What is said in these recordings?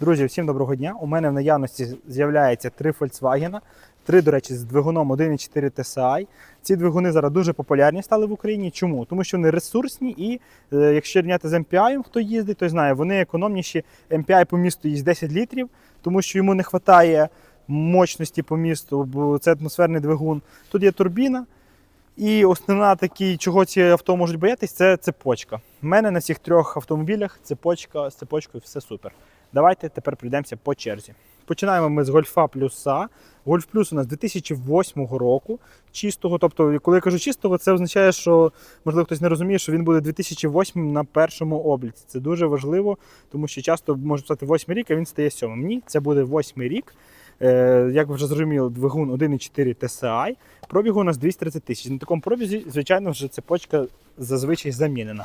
Друзі, всім доброго дня. У мене в наявності з'являється три Volkswagen. Три, до речі, з двигуном 1.4 TSI. Ці двигуни зараз дуже популярні стали в Україні. Чому? Тому що вони ресурсні і е, якщо рівняти з MPI, хто їздить, той знає, вони економніші. MPI по місту їсть 10 літрів, тому що йому не вистачає мощності по місту, бо це атмосферний двигун. Тут є турбіна. І основна такий, чого ці авто можуть боятись, це цепочка. У мене на всіх трьох автомобілях цепочка з цепочкою все супер. Давайте тепер пройдемося по черзі. Починаємо ми з Гольфа Плюса. Гольф Плюс у нас 2008 року. Чистого. Тобто, коли я кажу чистого, це означає, що можливо хтось не розуміє, що він буде 2008 на першому обліці. Це дуже важливо, тому що часто може стати 8 рік, а він стає 7. Ні, це буде 8 рік. Е, як ви вже зрозуміли, двигун 1.4 TSI. Пробігу у нас 230 тисяч. На такому пробізі, звичайно, вже цепочка зазвичай замінена.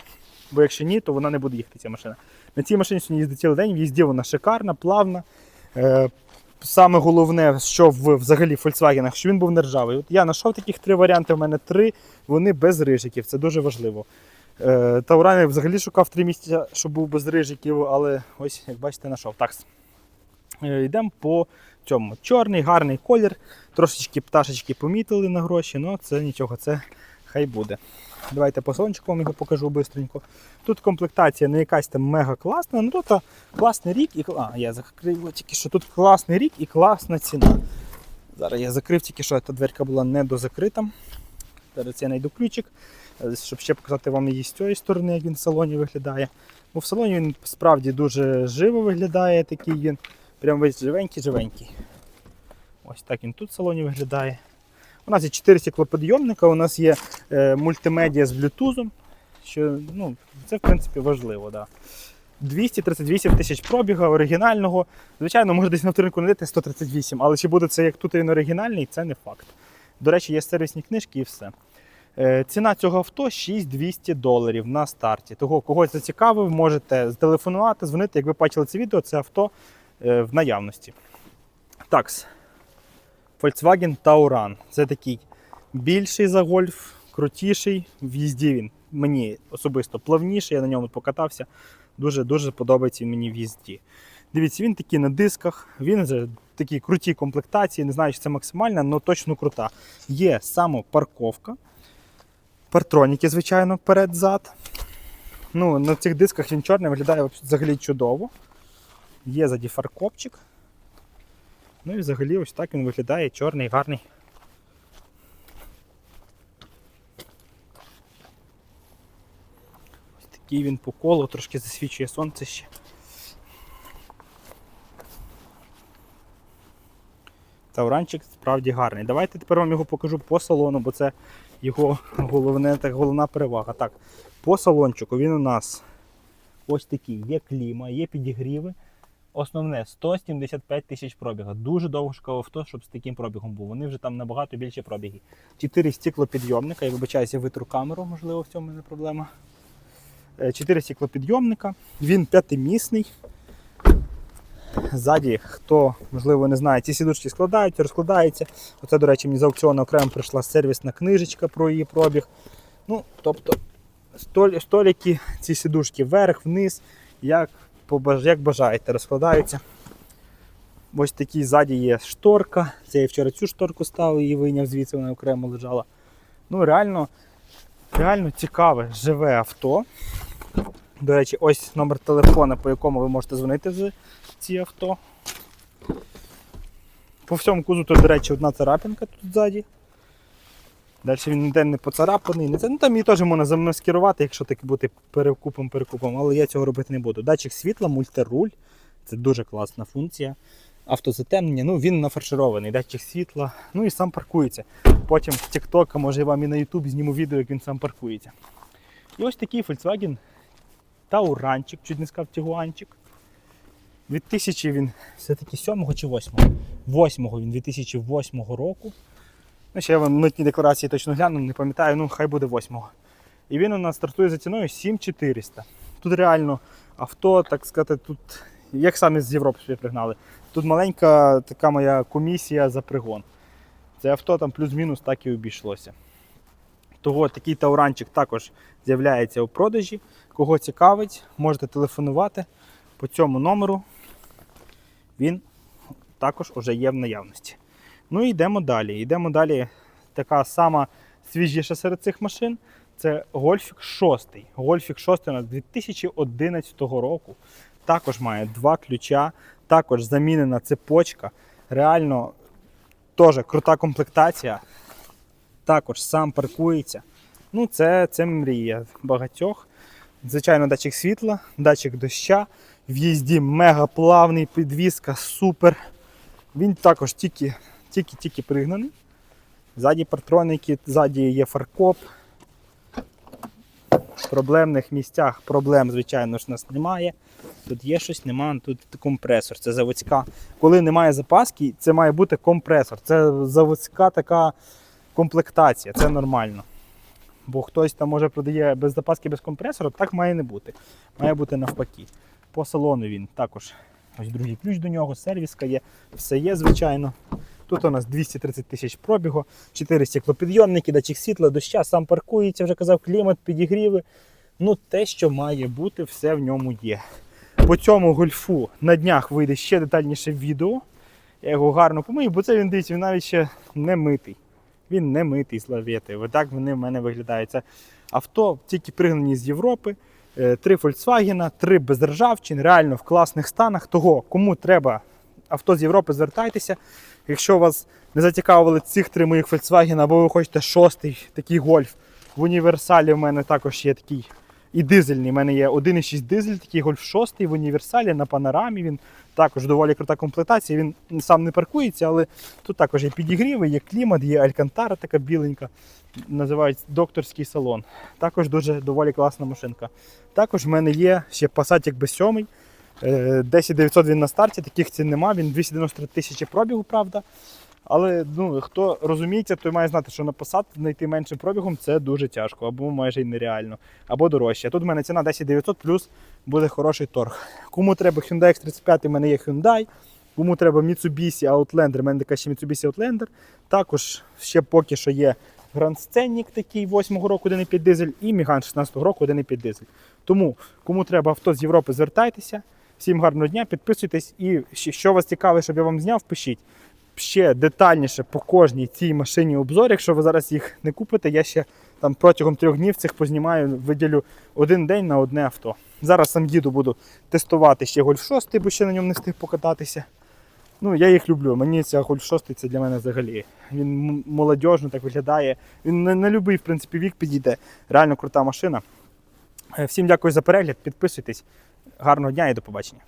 Бо якщо ні, то вона не буде їхати ця машина. На цій машині сьогодні їздить цілий день, в їзді вона шикарна, плавна. Е, Саме головне, що в взагалі Volkswagen, що він був не ржавий. От я знайшов таких три варіанти, в мене три, вони без рижиків, це дуже важливо. Е, Тауран взагалі шукав три місяці, щоб був без рижиків, але ось, як бачите, знайшов. Так, е, йдемо по цьому. Чорний, гарний колір, трошечки пташечки помітили на гроші, але це нічого, це хай буде. Давайте по салончику вам його покажу швидко. Тут комплектація не якась там мега класна, ну тут класний рік і а, я закрив тільки що тут класний рік і класна ціна. Зараз я закрив тільки що та дверка була не дозакрита. Зараз я знайду ключик, е, щоб ще показати вам її з цієї сторони, як він в салоні виглядає. Бо в салоні він справді дуже живо виглядає, такий він. Прям весь живенький-живенький. Ось так він тут в салоні виглядає. У нас є 4 стеклоподйомника, у нас є е, мультимедіа з блютузом. Що, ну, це в принципі важливо. Да. 238 тисяч пробіга оригінального. Звичайно, може десь на вторинку знайдете 138, але чи буде це як тут він оригінальний, це не факт. До речі, є сервісні книжки і все. Е, Ціна цього авто 6200 доларів на старті. Того, когось зацікавив, можете зателефонувати, дзвонити. Як ви бачили це відео, це авто е, в наявності. Такс. Volkswagen Tauran. Це такий більший за гольф, крутіший. Їзді він мені особисто плавніший, я на ньому покатався. Дуже-дуже подобається він мені в їзді. Дивіться, він такий на дисках, він вже такі круті комплектації. Не знаю, чи це максимальна, але точно крута. Є самопарковка. Партроніки, звичайно, перед-зад. Ну, на цих дисках він чорний виглядає взагалі чудово. Є ззаді фаркопчик. Ну і взагалі ось так він виглядає чорний, гарний. Ось такий він по колу, трошки засвічує сонце ще. Тауранчик справді гарний. Давайте тепер вам його покажу по салону, бо це його головне, так, головна перевага. Так, по салончику він у нас ось такий. Є кліма, є підігріви. Основне 175 тисяч пробіга. Дуже довго шукав авто, щоб з таким пробігом був. Вони вже там набагато більше пробіги. Чотири стеклопідйомника. Я вибачаюся, витру камеру, можливо, в цьому не проблема. Е, Чотири стеклопідйомника. Він п'ятимісний. Ззаді, хто, можливо, не знає, ці сідушки складаються, розкладаються. Оце, до речі, мені з аукціону окремо прийшла сервісна книжечка про її пробіг. Ну, тобто, столики, ці сідушки вверх, вниз, як, як бажаєте, розкладаються. Ось такий ззаді є шторка. Це я вчора цю шторку ставив, її вийняв звідси, вона окремо лежала. Ну, реально, реально цікаве, живе авто. До речі, ось номер телефона, по якому ви можете дзвонити з ці авто. По всьому кузу, тут, до речі, одна царапинка тут ззаді. Далі він ніде не поцарапаний. Не це. Ну там її теж можна замаскирувати, якщо так бути перекупом перекупом, але я цього робити не буду. Датчик світла, мультируль. Це дуже класна функція. Автозатемнення, ну він нафарширований, датчик світла, ну і сам паркується. Потім в TikTok, а може вам і на YouTube зніму відео, як він сам паркується. І ось такий Volkswagen Тауранчик, чуть не сказав Тігуанчик. 2000 він все-таки 7 чи 8? 8 він 2008 року. Ну, ще я вам митні декларації точно гляну, не пам'ятаю, ну хай буде 8. І він у нас стартує за ціною 7400. Тут реально авто, так сказати, тут, як самі з Європи пригнали. Тут маленька така моя комісія за пригон. Це авто там плюс-мінус так і обійшлося. Того такий тауранчик також з'являється у продажі. Кого цікавить, можете телефонувати по цьому номеру. він також вже є в наявності. Ну і йдемо далі. Йдемо далі. Така сама свіжіша серед цих машин. Це Гольфік 6. Гольфік 6 у нас 2011 року. Також має два ключа, також замінена цепочка. Реально теж крута комплектація. Також сам паркується. Ну, це, це мрія багатьох. Звичайно, датчик світла, датчик доща, в їзді мега плавний, підвізка, супер. Він також тільки, тільки, тільки пригнаний. Ззаді партроники, ззаді є фаркоп. В проблемних місцях проблем, звичайно ж, нас немає. Тут є щось, немає, тут компресор. Це заводська. Коли немає запаски, це має бути компресор. Це заводська така комплектація, це нормально. Бо хтось там може продає без запаски, без компресора, так має не бути. Має бути навпаки. По салону він також. Ось другий ключ до нього, сервіска є, все є, звичайно. Тут у нас 230 тисяч пробігу, 4 стеклопідйомники, датчик світла, доща, сам паркується, вже казав, клімат, підігріви. Ну, те, що має бути, все в ньому є. По цьому гольфу на днях вийде ще детальніше відео. Я його гарно помию, бо це він дивіться, він навіть ще не митий. Він не митий славети. Ось так вони в мене виглядають. Це авто тільки пригнані з Європи. Е, Три Volkswagen, три безржавчин, реально в класних станах. Того, кому треба авто з Європи, звертайтеся. Якщо вас не зацікавили цих три моїх Volkswagen, або ви хочете шостий такий гольф. В універсалі в мене також є такий і дизельний. У мене є 1,6 дизель, такий гольф 6 в універсалі на панорамі. Він також доволі крута комплектація. Він сам не паркується, але тут також є підігріви, є клімат, є алькантара така біленька. Називають докторський салон. Також дуже доволі класна машинка. Також в мене є ще Passat B7. Е, 10900 він на старті, таких цін нема, він 293 тисячі пробігу, правда. Але ну, хто розуміється, той має знати, що на Passat знайти меншим пробігом це дуже тяжко, або майже й нереально, або дорожче. Тут в мене ціна 10900 плюс буде хороший торг. Кому треба Hyundai X35, в мене є Hyundai. Кому треба Mitsubishi Outlander, в мене така ще Mitsubishi Outlander. Також ще поки що є Grand Scenic такий 8 року 1,5 дизель і Megane 16 року 1,5 дизель. Тому, кому треба авто з Європи, звертайтеся. Всім гарного дня, підписуйтесь і що вас цікавить, щоб я вам зняв, пишіть. Ще детальніше по кожній цій машині обзор. Якщо ви зараз їх не купите, я ще там протягом трьох днів цих познімаю, виділю один день на одне авто. Зараз сам їду, буду тестувати ще Golf 6, бо ще на ньому не встиг покататися. Ну, я їх люблю. Мені ця Golf 6 це для мене взагалі. Він молодіжно так виглядає. Він на, на любий, в принципі, вік підійде. Реально крута машина. Е, Всім дякую за перегляд, підписуйтесь. Гарного дня і до побачення.